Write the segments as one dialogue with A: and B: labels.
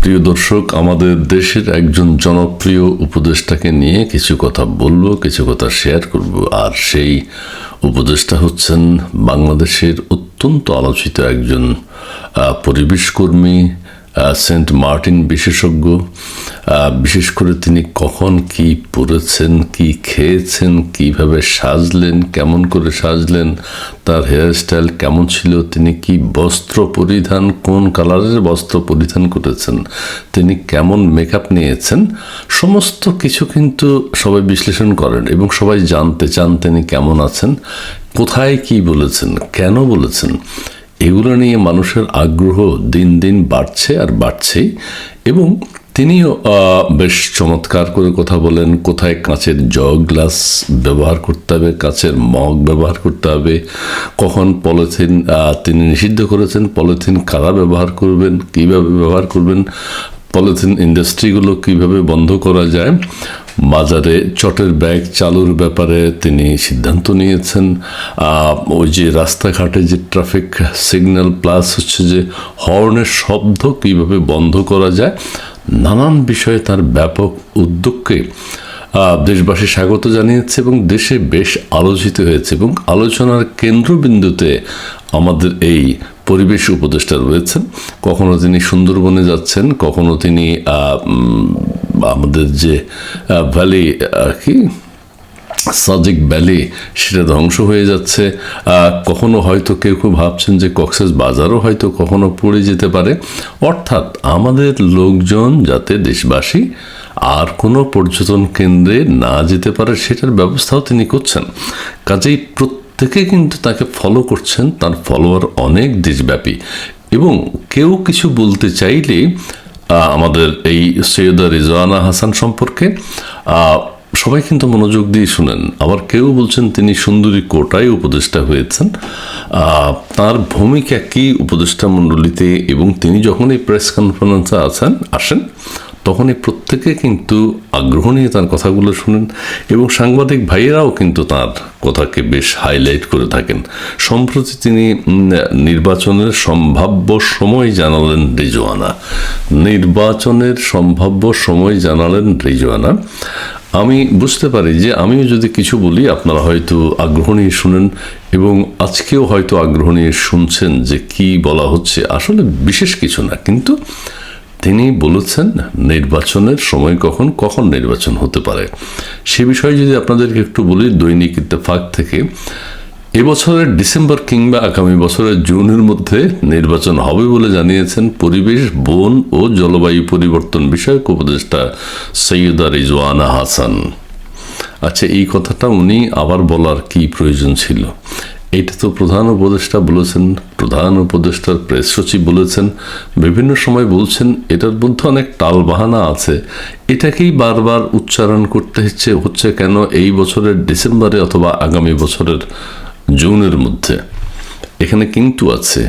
A: প্রিয় দর্শক আমাদের দেশের একজন জনপ্রিয় উপদেষ্টাকে নিয়ে কিছু কথা বলব কিছু কথা শেয়ার করব। আর সেই উপদেষ্টা হচ্ছেন বাংলাদেশের অত্যন্ত আলোচিত একজন আহ, পরিবেশ কর্মী আহ, সেন্ট মার্টিন বিশেষজ্ঞ বিশেষ করে তিনি কখন কি পরেছেন, কি খেয়েছেন, কীভাবে সাজলেন, কেমন করে সাজলেন, তার হেয়ারস্টাইল কেমন ছিল, তিনি কি বস্ত্র পরিধান, কোন কালারের বস্ত্র পরিধান করেছেন, তিনি কেমন মেকআপ নিয়েছেন, সমস্ত কিছু কিন্তু সবাই বিশ্লেষণ করেন এবং সবাই জানতে চান তিনি কেমন আছেন, কোথায় কি বলেছেন, কেন বলেছেন। এগুলো নিয়ে মানুষের আগ্রহ দিন দিন বাড়ছে আর বাড়ছেই। এবং তিনিও বেশ চমৎকার করে কথা বলেন, কোথায় কাঁচের জগ গ্লাস ব্যবহার করতে হবে, কাঁচের মগ ব্যবহার করতে হবে, কখন পলিথিন তিনি নিষিদ্ধ করেছেন, পলিথিন কারা ব্যবহার করবেন, কীভাবে ব্যবহার করবেন, পলিথিন ইন্ডাস্ট্রিগুলো কীভাবে বন্ধ করা যায় বাজারে চটের ব্যাগ চালুর ব্যাপারে তিনি সিদ্ধান্ত নিয়েছেন। ওই যে রাস্তাঘাটে যে ট্রাফিক সিগন্যাল প্লাস হচ্ছে যে হর্নের শব্দ কীভাবে বন্ধ করা যায়, নানান বিষয়ে তার ব্যাপক উদ্যোগকে দেশবাসী স্বাগত জানিয়েছে এবং দেশে বেশ আলোচিত হয়েছে এবং আলোচনার কেন্দ্রবিন্দুতে আমাদের এই পরিবেশ উপদেষ্টা রয়েছেন। কখনো তিনি সুন্দরবনে যাচ্ছেন কখনো তিনি আমাদের যে ভ্যালি আহ, কি? সাজিক ভ্যালি সেটা ধ্বংস হয়ে যাচ্ছে। কখনো হয়তো কেউ কেউ ভাবছেন যে কক্সেস বাজারও হয়তো কখনো পড়ে যেতে পারে। অর্থাৎ আমাদের লোকজন যাতে দেশবাসী আর কোনো পর্যটন কেন্দ্রে না যেতে পারে সেটার ব্যবস্থাও তিনি করছেন। কাজেই প্রত্যেকে কিন্তু তাকে ফলো করছেন, তার ফলোয়ার অনেক দেশব্যাপী। এবং কেউ কিছু বলতে চাইলে আমাদের এই সৈয়দা রিজওয়ানা হাসান সম্পর্কে সবাই কিন্তু মনোযোগ দিয়ে শুনেন। আবার কেউ বলছেন তিনি সুন্দরী কোটায় উপদেষ্টা হয়েছেন। তার ভূমিকা কি উপদেষ্টা মণ্ডলীতে? এবং তিনি যখন এই প্রেস কনফারেন্সে আছেন, আসেন তখন এই প্রত্যেকে কিন্তু আগ্রহ নিয়ে তার কথাগুলো শুনেন এবং সাংবাদিক ভাইয়েরাও কিন্তু তার কথাকে বেশ হাইলাইট করে থাকেন। সম্প্রতি তিনি নির্বাচনের সম্ভাব্য সময় জানালেন রিজওয়ানা। নির্বাচনের সম্ভাব্য সময় জানালেন রিজওয়ানা। আমি বুঝতে পারি যে আমিও যদি কিছু বলি, আপনারা হয়তো আগ্রহ নিয়ে শুনেন এবং আজকেও হয়তো আগ্রহ নিয়ে শুনছেন যে কি বলা হচ্ছে। আসলে বিশেষ কিছু না, কিন্তু তিনি বলেছেন, নির্বাচনের সময় কখন কখন নির্বাচন হতে পারে? সে বিষয়ে যদি আপনাদেরকে একটু বলি, দৈনিক ইত্তেফাক থেকে, এবছরের ডিসেম্বর কিংবা আগামী বছরের জুনের মধ্যে নির্বাচন হবে বলে জানিয়েছেন পরিবেশ, বন ও জলবায়ু পরিবর্তন বিষয়ক উপদেষ্টা সৈয়দা রিজওয়ানা হাসান। আচ্ছা এই কথাটা উনি আবার বলার কি প্রয়োজন ছিল? এটা তো প্রধান উপদেষ্টা বলেছেন, প্রধান উপদেষ্টার প্রেস সচিব বলেছেন, বিভিন্ন সময় বলছেন, এটার মধ্যে অনেক টালবাহানা আছে। এটাকেই বারবার উচ্চারণ করতে হচ্ছে হচ্ছে কেন এই বছরের ডিসেম্বরে অথবা আগামী বছরের জুনের মধ্যে। এখানে কিন্তু আছে।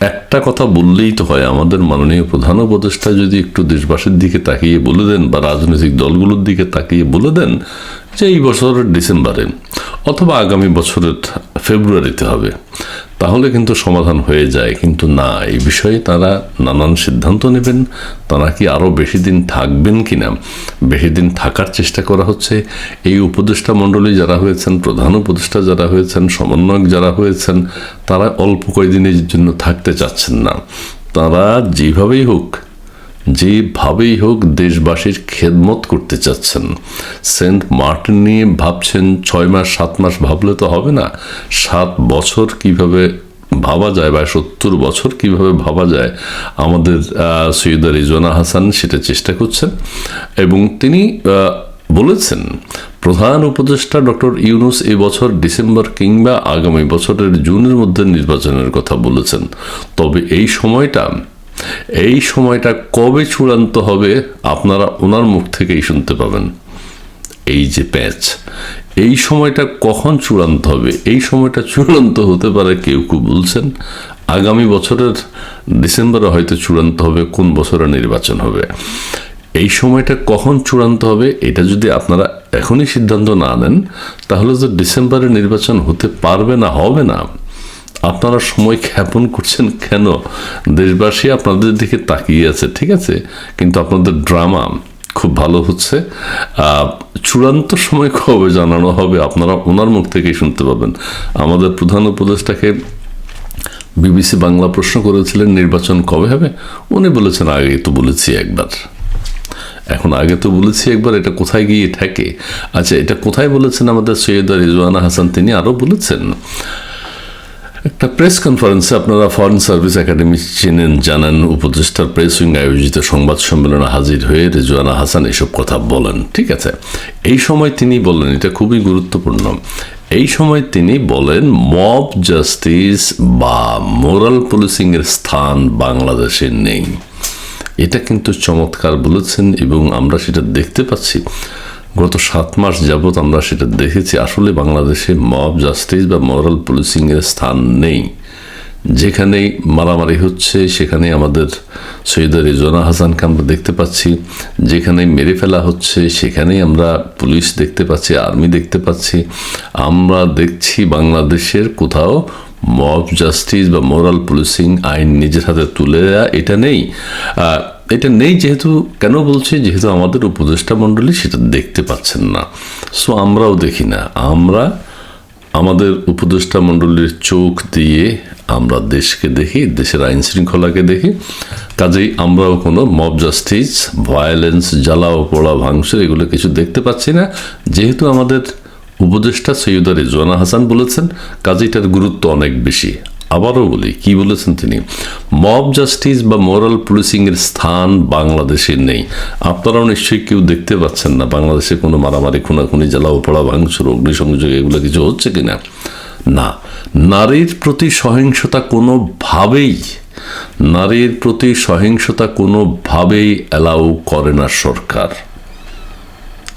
A: একটা কথা বললেই তো হয়, আমাদের মাননীয় প্রধান উপদেষ্টা যদি একটু দেশবাসীর দিকে তাকিয়ে বলে দেন বা রাজনৈতিক দলগুলোর দিকে তাকিয়ে বলে দেন যে এই বছরের ডিসেম্বরে। অথবা আগামী বছরের ফেব্রুয়ারিতে হবে, তাহলে কিন্তু সমাধান হয়ে যায়। কিন্তু না, এই বিষয়ে তারা নানান সিদ্ধান্ত নেবেন। তারা কি আরও বেশি দিন থাকবেন কি না বেশি দিন থাকার চেষ্টা করা হচ্ছে। এই উপদেষ্টা মণ্ডলী যারা হয়েছেন, প্রধান উপদেষ্টা যারা হয়েছেন, সমন্বয়ক যারা হয়েছেন, তারা অল্প কয়েকদিনের জন্য থাকতে চাচ্ছেন না। তারা যেভাবেই হোক যেভাবেই হোক দেশবাসীর খেদমত করতে চাচ্ছেন। সেন্ট মার্টিন নিয়ে ভাবছেন ছয় মাস, সাত মাস ভাবলে তো হবে না। সাত বছর কীভাবে ভাবা যায় বা সত্তর বছর কীভাবে ভাবা যায়, আমাদের সৈয়দা রিজওয়ানা হাসান সেটা চেষ্টা করছেন। এবং তিনি বলেছেন, প্রধান উপদেষ্টা ডক্টর ইউনুস এই বছর ডিসেম্বর কিংবা আগামী বছরের জুনের মধ্যে নির্বাচনের কথা বলেছেন। তবে এই সময়টা এই সময়টা কবে চূড়ান্ত হবে আপনারা ওনার মুখ থেকেই শুনতে পাবেন। এই যে প্যাচ, এই সময়টা কখন চূড়ান্ত হবে? এই সময়টা চূড়ান্ত হতে পারে কেউ কেউ বলছেন, আগামী বছরের ডিসেম্বরে হয়তো চূড়ান্ত হবে, কোন বছরে নির্বাচন হবে। এই সময়টা কখন চূড়ান্ত হবে, এটা যদি আপনারা এখনই সিদ্ধান্ত না নেন, তাহলে যে ডিসেম্বরে নির্বাচন হতে পারবে না, হবে না। আপনারা সময় ক্ষেপণ করছেন কেন? দেশবাসী আপনাদের দিকে তাকিয়ে আছে, ঠিক আছে? কিন্তু আপনাদের ড্রামা খুব ভালো হচ্ছে। চূড়ান্ত সময় কবে জানানো হবে আপনারা ওনার মুখ থেকেই শুনতে পাবেন। আমাদের প্রধান উপদেষ্টাকে বিবিসি বাংলা প্রশ্ন করেছিলেন, নির্বাচন কবে হবে? উনি বলেছেন আগে তো বলেছি একবার। এখন আগে তো বলেছি একবার, এটা কোথায় গিয়ে থাকে আচ্ছা এটা কোথায় বলেছেন আমাদের সৈয়দা রিজওয়ানা হাসান? তিনি আরও বলেছেন একটা প্রেস কনফারেন্সে আপনারা ফরেন সার্ভিস একাডেমি চেনেন, জানান, উপদেষ্টার প্রেস উইং আয়োজিত সংবাদ সম্মেলনে হাজির হয়ে রেজওয়ানা হাসান এসব কথা বলেন, ঠিক আছে? এই সময় তিনি বলেন, এটা খুবই গুরুত্বপূর্ণ, এই সময় তিনি বলেন মব জাস্টিস বা মোরাল পুলিশিংয়ের স্থান বাংলাদেশে নেই। এটা কিন্তু চমৎকার বলেছেন এবং আমরা সেটা দেখতে পাচ্ছি। গত সাত মাস যাবৎ আমরা সেটা দেখেছি, আসলে বাংলাদেশে মব জাস্টিস বা মরাল পুলিশিং এর স্থান নেই। যেখানেই মারামারি হচ্ছে সেখানে আমাদের সৈয়দ রেজওয়ানা হাসানকে আমরা দেখতে পাচ্ছি। যেখানে মেরে ফেলা হচ্ছে, সেখানেই আমরা পুলিশ দেখতে পাচ্ছি, আর্মি দেখতে পাচ্ছি। আমরা দেখছি বাংলাদেশের কোথাও মব জাস্টিস বা মোরাল পুলিশিং আইন নিজের হাতে তুলে দেওয়া এটা নেই। এটা নেই যেহেতু, কেন বলছি? যেহেতু আমাদের উপদেষ্টা মণ্ডলী সেটা দেখতে পাচ্ছেন না। সো আমরাও দেখি না। আমরা আমাদের উপদেষ্টা মণ্ডলীর চোখ দিয়ে আমরা দেশকে দেখি, দেশের আইন শৃঙ্খলাকে দেখি। কাজেই আমরাও কোনো মব জাস্টিস ভায়োলেন্স জ্বালাও পোড়া ভাঙচুর এগুলো কিছু দেখতে পাচ্ছি না। যেহেতু আমাদের উপদেষ্টা সৈয়দা রেজওয়ানা হাসান বলেছেন কাজেইটার গুরুত্ব অনেক বেশি। আবারও বলি, কি বলেছেন তিনি? মব জাস্টিস বা মোরাল পুলিশিং এর স্থান বাংলাদেশে নেই। আপনারাও নিশ্চয়ই কেউ দেখতে পাচ্ছেন না, বাংলাদেশে কোনো মারামারি, খুনাখুনি জ্বালাও পড়া ভাঙচুর, অগ্নিসংযোগ এগুলো কিছু হচ্ছে কিনা? না। নারীর প্রতি সহিংসতা কোনোভাবেই, নারীর প্রতি সহিংসতা কোনোভাবেই অ্যালাউ করে না সরকার।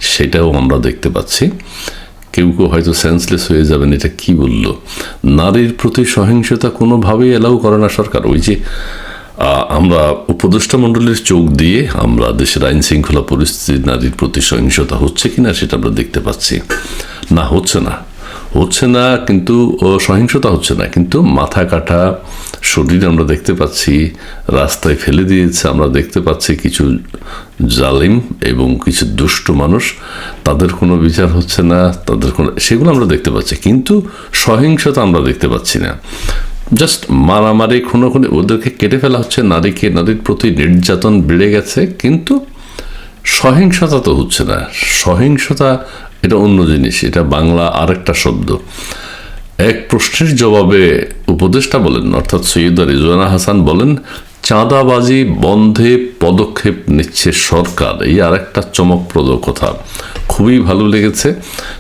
A: সেটাও আমরা দেখতে পাচ্ছি। কেউ কেউ হয়তো সেন্সলেস হয়ে যাবেন, এটা কি বলল? নারীর প্রতি সহিংসতা কোনোভাবেই এলাও করে না সরকার। ওই যে আমরা উপদেষ্টা মণ্ডলীর চোখ দিয়ে আমরা দেশের আইন শৃঙ্খলা পরিস্থিতি নারীর প্রতি সহিংসতা হচ্ছে কিনা সেটা আমরা দেখতে পাচ্ছি। না, হচ্ছে না। হচ্ছে না, কিন্তু সহিংসতা হচ্ছে না। কিন্তু মাথা কাটা শরীর আমরা দেখতে পাচ্ছি, রাস্তায় ফেলে দিয়েছে, আমরা দেখতে পাচ্ছি কিছু জালিম এবং কিছু দুষ্ট মানুষ। তাদের কোনো বিচার হচ্ছে না, তাদের কোনো, সেগুলো আমরা দেখতে পাচ্ছি, কিন্তু সহিংসতা আমরা দেখতে পাচ্ছি না। জাস্ট মারামারি খুনো খুনে ওদেরকে কেটে ফেলা হচ্ছে, নারীকে, নারীর প্রতি নির্যাতন বেড়ে গেছে, কিন্তু সহিংসতা তো হচ্ছে না। সহিংসতা, এটা অন্য জিনিস, এটা বাংলা আরেকটা শব্দ। এক প্রশ্নের জবাবে উপদেষ্টা বলেন, অর্থাৎ সৈয়দা রিজওয়ানা হাসান বলেন, চাঁদাবাজি বন্ধে পদক্ষেপ নিচ্ছে সরকার। এই আরেকটা চমকপ্রদ কথা। খুবই ভালো লেগেছে,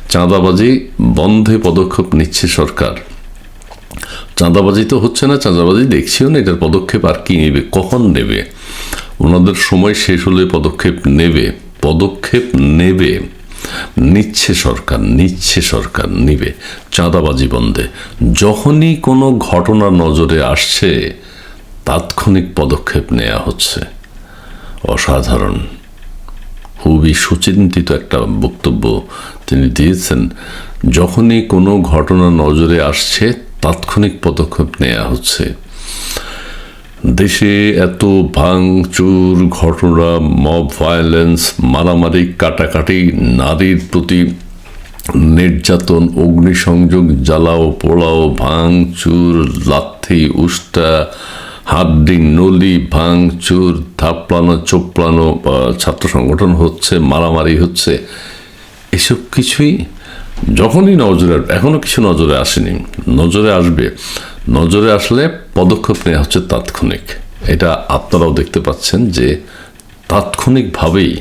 A: চাঁদাবাজি বন্ধে পদক্ষেপ নিচ্ছে সরকার। চাঁদাবাজি তো হচ্ছে না, চাঁদাবাজি দেখছিও না, এটার পদক্ষেপ আর কি নেবে, কখন নেবে? ওনাদের সময় শেষ হলে পদক্ষেপ নেবে পদক্ষেপ নেবে। নিচ্ছে সরকার নিচ্ছে সরকার, নিবে। চাঁদাবাজি বন্ধে। যখনই কোনো ঘটনা নজরে আসছে, তাৎক্ষণিক পদক্ষেপ নেওয়া হচ্ছে। অসাধারণ। খুবই সুচিন্তিত একটা বক্তব্য তিনি দিয়েছেন। যখনই কোনো ঘটনা নজরে আসছে, তাৎক্ষণিক পদক্ষেপ নেওয়া হচ্ছে। দেশে এত ভাঙচুর ঘটনা মব ভায়োলেন্স মারামারি, কাটাকাটি, নারীর প্রতি নির্যাতন, অগ্নিসংযোগ, জ্বালাও, পোড়াও, ভাঙচুর, লাথি উষ্টা হাড্ডি, নলি, ভাঙচুর, থাপড়ানো, চোপড়ানো, বা ছাত্র সংগঠন হচ্ছে, মারামারি হচ্ছে, এসব কিছুই যখনই নজরে আসবে এখনও কিছু নজরে আসেনি, নজরে আসবে। নজরে আসলে পদক্ষেপ নেওয়া হচ্ছে তাৎক্ষণিক। এটা আপনারাও দেখতে পাচ্ছেন যে তাৎক্ষণিকভাবেই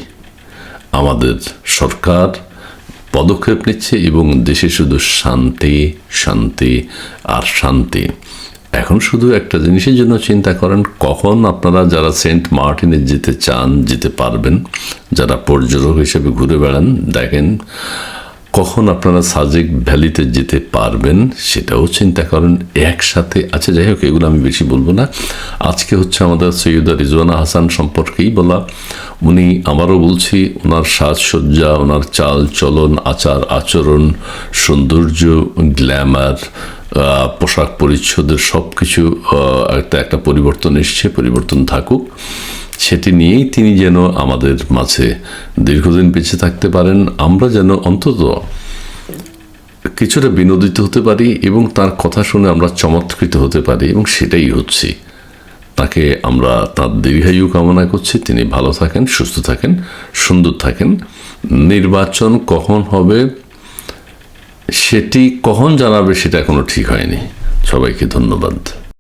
A: আমাদের সরকার পদক্ষেপ নিচ্ছে এবং দেশে শুধু শান্তি শান্তি আর শান্তি। এখন শুধু একটা জিনিসের জন্য চিন্তা করেন, কখন আপনারা যারা সেন্ট মার্টিনে যেতে চান, যেতে পারবেন, যারা পর্যটক হিসেবে ঘুরে বেড়ান, দেখেন কখন আপনারা সাজেক ভ্যালিতে যেতে পারবেন সেটাও চিন্তা করেন, একসাথে। আচ্ছা যাই হোক, এগুলো আমি বেশি বলব না। আজকে হচ্ছে আমাদের সৈয়দা রিজওয়ানা হাসান সম্পর্কেই বলা। উনি আমারও বলছি, ওনার সাজসজ্জা, ওনার চাল চলন, আচার আচরণ, সৌন্দর্য, গ্ল্যামার পোশাক পরিচ্ছদের সব কিছু একটা একটা পরিবর্তন এসছে, পরিবর্তন থাকুক। সেটি নিয়েই তিনি যেন আমাদের মাঝে দীর্ঘদিন বেঁচে থাকতে পারেন, আমরা যেন অন্তত কিছুটা বিনোদিত হতে পারি এবং তার কথা শুনে আমরা চমৎকৃত হতে পারি এবং সেটাই হচ্ছি। তাকে আমরা তার দীর্ঘায়ু কামনা করছি। তিনি ভালো থাকেন, সুস্থ থাকেন, সুন্দর থাকেন। নির্বাচন কখন হবে, সেটি কখন জানাবে সেটা এখনও ঠিক হয়নি। সবাইকে ধন্যবাদ।